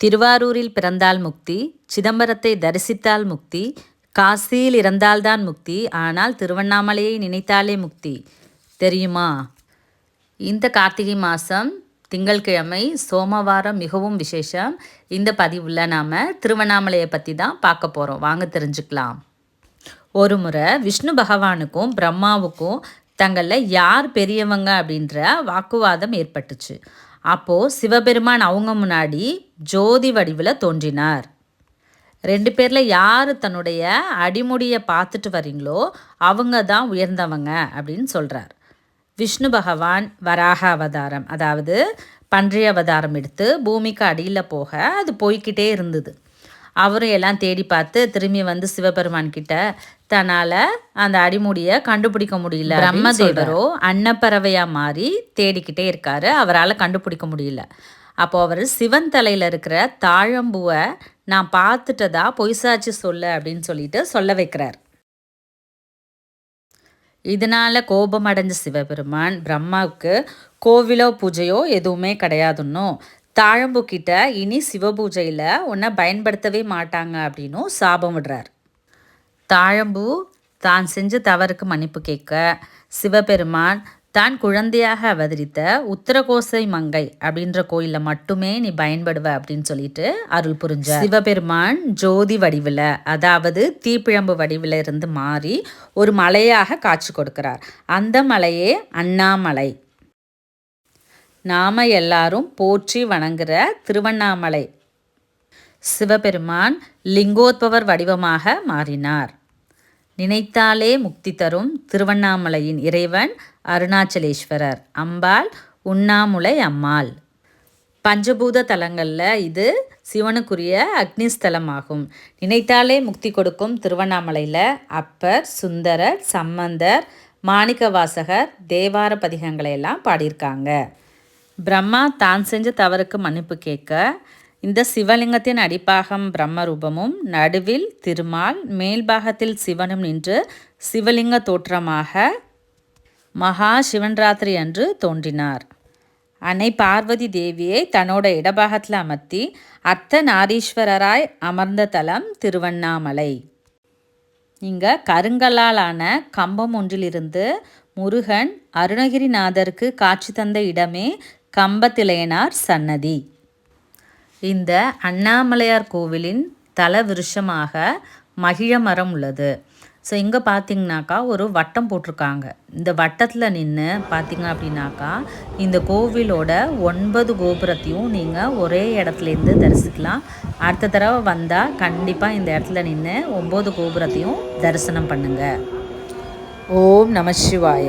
திருவாரூரில் பிறந்தால் முக்தி சிதம்பரத்தை தரிசித்தால் முக்தி காசியில் இறந்தால்தான் முக்தி ஆனால் திருவண்ணாமலையை நினைத்தாலே முக்தி. தெரியுமா? இந்த கார்த்திகை மாதம் திங்கள்கிழமை சோமவாரம் மிகவும் விசேஷம். இந்த பதிவில் நாம் திருவண்ணாமலையை பற்றி தான் பார்க்க போகிறோம் வாங்க தெரிஞ்சுக்கலாம். ஒரு முறை விஷ்ணு பகவானுக்கும் பிரம்மாவுக்கும் தங்களில் யார் பெரியவங்க அப்படின்ற வாக்குவாதம் ஏற்பட்டுச்சு. அப்போது சிவபெருமான் அவங்க முன்னாடி ஜோதி வடிவில் தோன்றினார். ரெண்டு பேரில் யார் தன்னுடைய அடிமுடியை பார்த்துட்டு வரீங்களோ அவங்க தான் உயர்ந்தவங்க அப்படின்னு சொல்கிறார் விஷ்ணு பகவான் வராக அவதாரம் அதாவது பன்றி அவதாரம் எடுத்து பூமிக்கு அடியில் போக அது போய்கிட்டே இருந்தது. அவரும் எல்லாம் தேடி பார்த்து திரும்பி வந்து சிவபெருமான் கிட்ட தன்னால் அந்த அடிமுடியை கண்டுபிடிக்க முடியல பிரம்மதேவரோ அன்னப்பறவையாக மாறி தேடிக்கிட்டே இருக்காரு. அவரால் கண்டுபிடிக்க முடியல. அப்போ அவர் சிவன் தலையில் இருக்கிற தாழம்பூவை நான் பார்த்துட்டதா? பொய்சாட்சி சொல்ல அப்படின்னு சொல்லிட்டு சொல்ல வைக்கிறார். இதனால் கோபம் அடைஞ்ச சிவபெருமான் பிரம்மாவுக்கு கோவிலோ பூஜையோ எதுவுமே கிடையாதுன்னும் தாழம்பு கிட்ட இனி சிவபூஜையில் உன்னை பயன்படுத்தவே மாட்டாங்க அப்படின்னும் சாபம் விடுறார். தாழம்பூ தான் செஞ்ச தவறுக்கு மன்னிப்பு கேட்க சிவபெருமான் தான் குழந்தையாக அவதரித்த உத்தரகோசை மங்கை அப்படின்ற கோயிலில் மட்டுமே நீ பயன்படுவ அப்படின்னு சொல்லிட்டு அருள் புரிஞ்ச சிவபெருமான் ஜோதி வடிவில் அதாவது தீப்பிழம்பு வடிவில் இருந்து மாறி ஒரு மலையாக காட்சி கொடுக்கிறார். அந்த மலையே அண்ணாமலை. நாம எல்லாரும் போற்றி வணங்குற திருவண்ணாமலை. சிவபெருமான் லிங்கோத்பவர் வடிவமாக மாறினார். நினைத்தாலே முக்தி தரும் திருவண்ணாமலையின் இறைவன் அருணாச்சலேஸ்வரர். அம்பாள் உண்ணாமுலை அம்மாள். பஞ்சபூத தலங்களில் இது சிவனுக்குரிய அக்னிஸ்தலமாகும். நினைத்தாலே முக்தி கொடுக்கும் திருவண்ணாமலையில் அப்பர் சுந்தரர் சம்பந்தர் மாணிக்கவாசகர் தேவார பதிகங்களை எல்லாம் பாடியிருக்காங்க. பிரம்மா தான் செஞ்ச தவறுக்கு மன்னிப்பு கேட்க இந்த சிவலிங்கத்தின் அடிப்பாகம் பிரம்மரூபமும் நடுவில் திருமால் மேல்பாகத்தில் சிவனும் நின்று சிவலிங்க தோற்றமாக மகா சிவன்ராத்திரி அன்று தோன்றினார். அன்னை பார்வதி தேவியை தன்னோட இடபாகத்தில் அமர்த்தி அர்த்த நாரீஸ்வரராய் அமர்ந்த தலம் திருவண்ணாமலை. இங்கே கருங்கல்லாலான கம்பம் ஒன்றிலிருந்து முருகன் அருணகிரிநாதருக்கு காட்சி தந்த இடமே கம்பத்திலையனார் சன்னதி. இந்த அண்ணாமலையார் கோவிலின் தல விருஷமாக மகிழ மரம் உள்ளது. ஸோ இங்கே பார்த்தீங்கன்னாக்கா ஒரு வட்டம் போட்டிருக்காங்க. இந்த வட்டத்தில் நின்று பார்த்தீங்க அப்படின்னாக்கா இந்த கோவிலோட ஒன்பது கோபுரத்தையும் நீங்கள் ஒரே இடத்துலேருந்து தரிசிக்கலாம். அடுத்த தடவை வந்தால் கண்டிப்பாக இந்த இடத்துல நின்று ஒம்பது கோபுரத்தையும் தரிசனம் பண்ணுங்கள் ஓம் நம சிவாய.